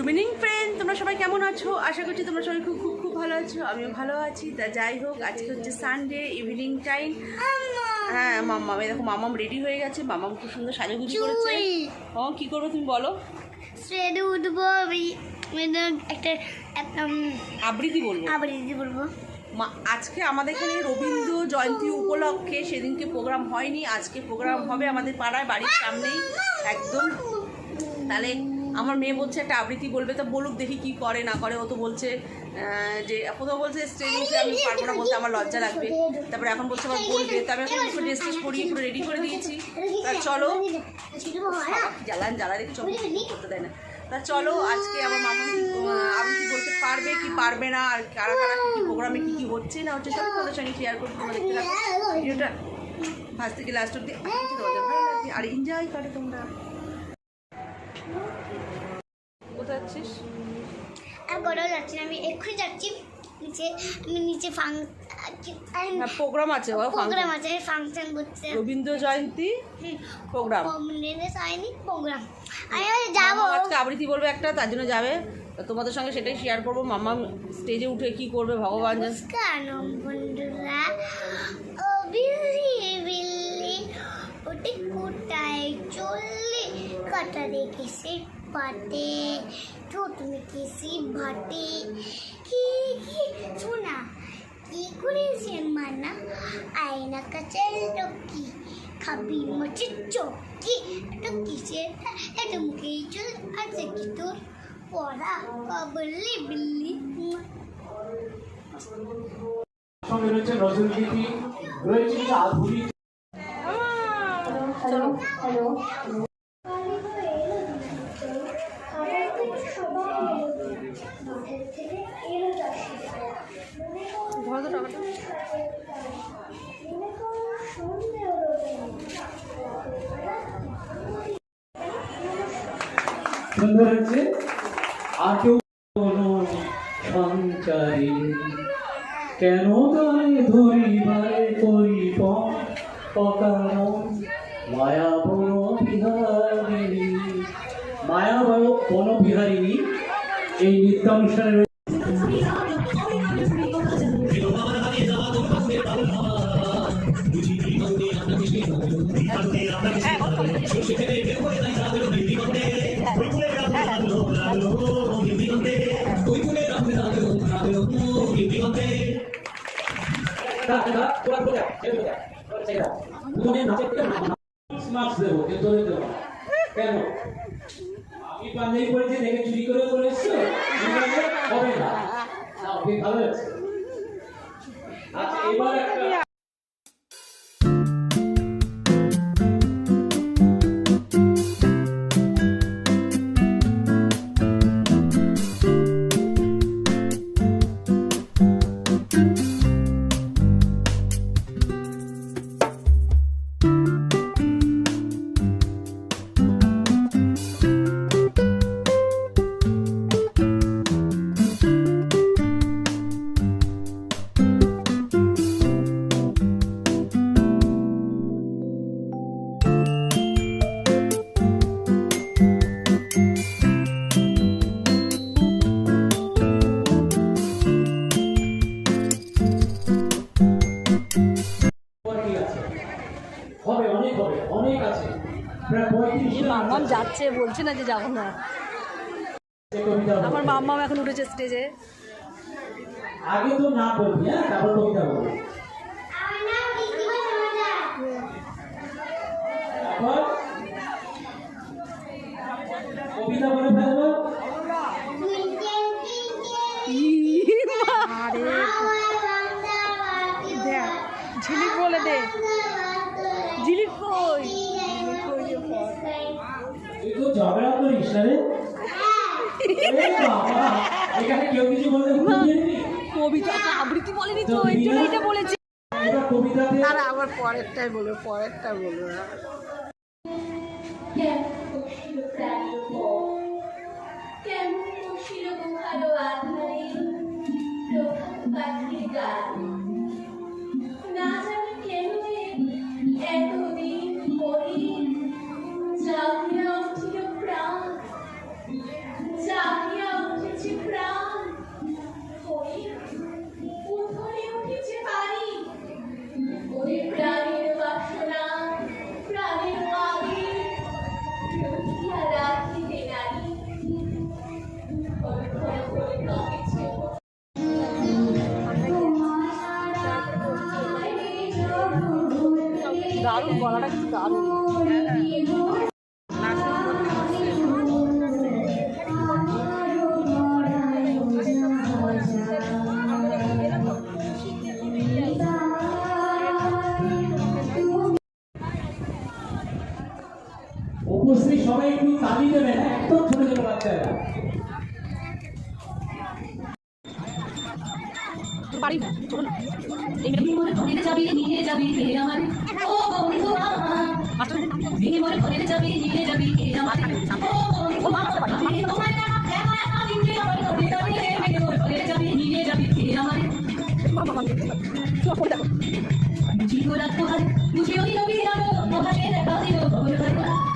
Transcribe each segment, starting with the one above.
Evening friend তোমরা সবাই কেমন আছো? আশা করছি তোমরা সবাই খুব খুব খুব ভালো আছো। আমিও ভালো আছি। তা যাই হোক আজকে হচ্ছে সানডে ইভিনিং টাইম হ্যাঁ মাম্মাম এই দেখো মামাম রেডি হয়ে গেছে। মামাম খুব সুন্দর সাজুগুজি করেছে। ও কি করবে তুমি বলো? ট্রেনে উঠবো আমি একটা আবৃত্তি বলব। দিদি বলব। আজকে আমাদের এখানে রবীন্দ্র জয়ন্তী উপলক্ষে সেদিনকে প্রোগ্রাম হয়নি। আজকে প্রোগ্রাম হবে আমাদের পাড়ায় বাড়ির সামনেই। একদম। তাহলে আমার মেয়ে বলছে একটা আবৃত্তি বলবে, তা বলুক দেখি কি করে, না করে। ও তো বলছে যে, প্রথম বলছে স্টেজে উঠে আমি পারব না বলতে আমার লজ্জা লাগবে। তারপরে এখন বলছে আমার বলবে। তো আমি এখন একটু ড্রেস টেস করিয়ে একটু রেডি করে দিয়েছি। তা চলো। জ্বালান, জ্বালা দেখে চলো করতে দেয় না। তা চলো, আজকে আমার মামা আবৃত্তি বলতে পারবে কি পারবে না? আর কারা কারা কী প্রোগ্রামে কী কী হচ্ছে না হচ্ছে সব তোমাদের সঙ্গে শেয়ার করতে তোমরা দেখতে ভিডিওটা ফার্স্ট থেকে লাস্ট অব্দি আর এনজয় করে তোমরা। যাচ্ছি না আমি এক্ষুনি যাচ্ছি। নিচে আমি নিচে ফাং প্রোগ্রাম আছে প্রোগ্রাম আছে ফাংশন করছে রবীন্দ্র জয়ন্তী প্রোগ্রাম হয়নি প্রোগ্রাম আমি যাব। আজকে আবৃত্তি বলবে একটা তার জন্য যাবে। তোমাদের সঙ্গে সেটাই শেয়ার করব। মামা স্টেজে উঠে কি করবে ভগবান বন্ধুরা। ও বিল্লি বিল্লি ওটি কোটায় চললি কাটা রেখেছে পাতে। ঠোঁট মেখেছি ভাতে কি কি? শোনা কি করেছে মানা? আয়না কাছের টকি খাবি মাছের চকি। এটা কিসের এটা মুখে চল আছে কি তোর পড়া বললি বিল্লি? সঙ্গে রয়েছে নজরুলগীতি রয়েছে কিছু আধুনিক ধরো তো টাকাটা সুন্দর হচ্ছে। কেউ কোনো সঞ্চারী। কেন তাই ধরিবারে করি পকারণ মায়া বন বিহারিণী মায়া বন বিহারিণী এই নৃত্যানুষ্ঠানে মার্কস দেবো কিন্তু দেবো কেন আমি পাঞ্জাবি পরেছি দেখে চুরি করে চলে এসছো হবে না ভালো আচ্ছা এবার একটা মাম্মাম যাচ্ছে, বলছে না যে যাব না। আমার মাম্মাম এখন উঠেছে স্টেজে আগে তো না বলবি হ্যাঁ? তারপর কবিতা বলবি তারপর কবিতা বলে ফেলব আরে দেখ ঝিলিক বলে দে ঝিলিক কই ঝিলিক কই রে বল। তুই তো ঝগড়া করিস না রে এখানে কেউ কিছু বলে কবিতা তো আবৃত্তি বলেনি তো এর জন্য এটা বলেছি। তারা আর আবার পরেরটাই বলব পরেরটা বলব যাবি ফিরে আমার বুঝিও রবি আলো মহাশে দেখা দিল বুঝিও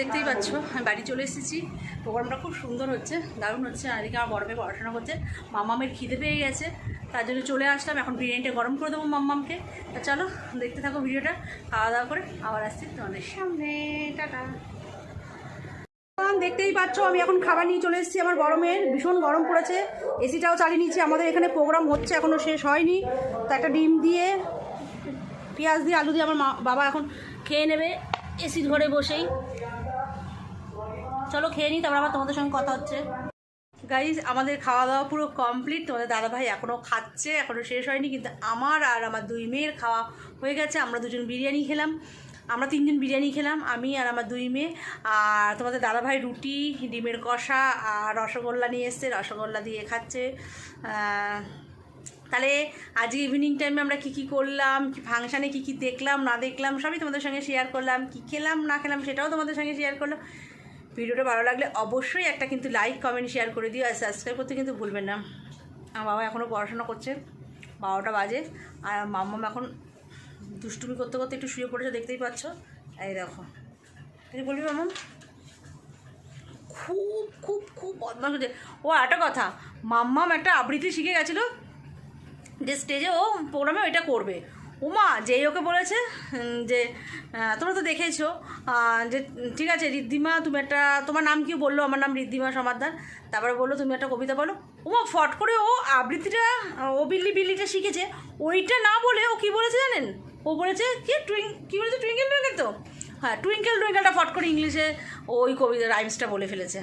দেখতেই পাচ্ছ, আমি বাড়ি চলে এসেছি। প্রোগ্রামটা খুব সুন্দর হচ্ছে, দারুণ হচ্ছে। আর এদিকে আমার বড় মেয়ে পড়াশোনা করছে। মাম্মামের খিদে পেয়ে গেছে, তার জন্য চলে আসলাম। এখন বিরিয়ানিটা গরম করে দেবো মাম্মামকে তা চলো, দেখতে থাকো ভিডিওটা, খাওয়া দাওয়া করে আবার আসছি তোমাদের সামনে। টাটা। দেখতেই পাচ্ছ, আমি এখন খাবার নিয়ে চলে এসেছি আমার মেয়ের। ভীষণ গরম পড়েছে, এসিটাও চালিয়ে নিচ্ছি আমাদের এখানে প্রোগ্রাম হচ্ছে এখনও শেষ হয়নি। তো একটা ডিম দিয়ে, পেঁয়াজ দিয়ে আলু দিয়ে আমার মা বাবা এখন খেয়ে নেবে, এসির ঘরে বসেই। চলো খেয়ে নিই, তারপর আবার তোমাদের সঙ্গে কথা হচ্ছে। গাইজ আমাদের খাওয়া দাওয়া পুরো কমপ্লিট তোমাদের দাদাভাই এখনও খাচ্ছে এখনও শেষ হয়নি, কিন্তু আমার আর আমার দুই মেয়ের খাওয়া হয়ে গেছে। আমরা দুজন বিরিয়ানি খেলাম। আমরা তিনজন বিরিয়ানি খেলাম, আমি আর আমার দুই মেয়ে। আর তোমাদের দাদাভাই রুটি, ডিমের কষা আর রসগোল্লা নিয়ে এসছে, রসগোল্লা দিয়ে খাচ্ছে। তাহলে আজকে ইভিনিং টাইমে আমরা কী কী করলাম, কি ফাংশানে কী কী দেখলাম, না দেখলাম, সবই তোমাদের সঙ্গে শেয়ার করলাম। কী খেলাম, না খেলাম, সেটাও তোমাদের সঙ্গে শেয়ার করলাম। ভিডিওটা ভালো লাগলে অবশ্যই একটা কিন্তু লাইক কমেন্ট শেয়ার করে দিও আর সাবস্ক্রাইব করতে কিন্তু ভুলবেন না। আমার বাবা এখনও পড়াশোনা করছে, বারোটা বাজে আর মাম্মাম এখন দুষ্টুমি করতে করতে একটু শুয়ে পড়েছে, দেখতেই পাচ্ছ। এই দেখো। তুই বলবি মাম্মাম? খুব খুব খুব বদমাশ হচ্ছে। ও একটা কথা, মাম্মাম একটা আবৃত্তি শিখে গেছিল যে স্টেজে ও প্রোগ্রামে ওইটা করবে। উমা যেই ওকে বলেছে যে তোমরা তো দেখেছ যে ঠিক আছে রিদ্ধিমা তুমি একটা তোমার নাম কি বলল? আমার নাম রিদ্ধিমা সমাদ্দার তারপরে বলল তুমি একটা কবিতা বলো। উমা ফট করে ও আবৃত্তিটা ও বিল্লি বিল্লিটা শিখেছে। ওইটা না বলে ও কি বলেছে জানেন? ও বলেছে কি টুইং কী বলেছে? টুইঙ্কেল টুইঙ্কেল তো? হ্যাঁ টুইঙ্কেল টুইঙ্কেলটা ফট করে ইংলিশে ওই কবিতা রাইমসটা বলে ফেলেছে।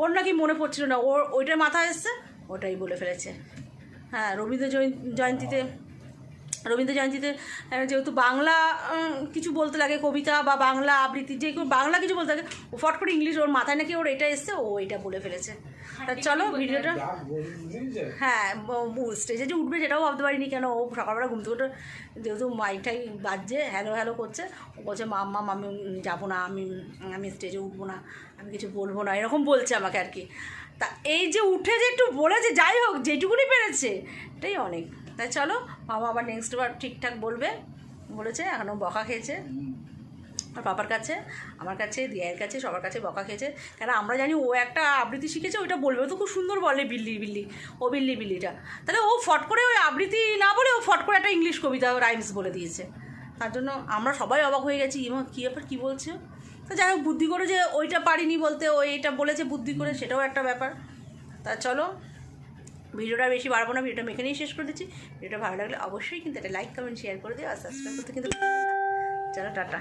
ওর নাকি মনে পড়ছিল না। ওর ওইটার মাথায় এসছে ওটাই বলে ফেলেছে। হ্যাঁ রবীন্দ্র জয়ন- জয়ন্তীতে রবীন্দ্র জয়ন্তীতে যেহেতু বাংলা কিছু বলতে লাগে কবিতা বা বাংলা আবৃত্তি যে বাংলা কিছু বলতে লাগে ও ফট করে ইংলিশ ওর মাথায় নাকি ওর এটা এসছে ও এটা বলে ফেলেছে। তা চলো ভিডিওটা হ্যাঁ স্টেজে যে উঠবে সেটাও ভাবতে পারিনি কেন ও সকালবেলা ঘুম থেকে উঠে যেহেতু মাইকটাই বাজছে হ্যালো হ্যালো করছে ও বলছে মাম্মা আমি যাব না আমি আমি স্টেজে উঠবো না আমি কিছু বলব না এরকম বলছে আমাকে আর কি। তা এই যে উঠে যে একটু বলেছে, যাই হোক, যেটুকুনি পেরেছে, এটাই অনেক। তাই চলো, মামা আবার নেক্সট বার ঠিকঠাক বলবে। বলেছে এখনও বকা খেয়েছে। আর বাবার কাছে, আমার কাছে দিয়ার কাছে, সবার কাছে বকা খেয়েছে। কেন আমরা জানি ও একটা আবৃত্তি শিখেছে, ওইটা বলবে। তো খুব সুন্দর বলে বিল্লি বিল্লি। ও বিল্লি, বিল্লিটা। তাহলে ও ফট করে ওই আবৃত্তি না বলে ও ফট করে একটা ইংলিশ কবিতা রাইমস বলে দিয়েছে। তার জন্য আমরা সবাই অবাক হয়ে গেছি, ইমা, কী ব্যাপার, কী বলছে? তো যাই হোক বুদ্ধি করে যে ওইটা পারিনি বলতে ওই এটা বলেছে বুদ্ধি করে সেটাও একটা ব্যাপার। তা চলো ভিডিওটা বেশি বাড়বো না ভিডিওটা এখানেই শেষ করে দিচ্ছি। ভিডিওটা ভালো লাগলে অবশ্যই কিন্তু একটা লাইক কমেন্ট শেয়ার করে দিও আর সাবস্ক্রাইব করতে কিন্তু চলো টাটা।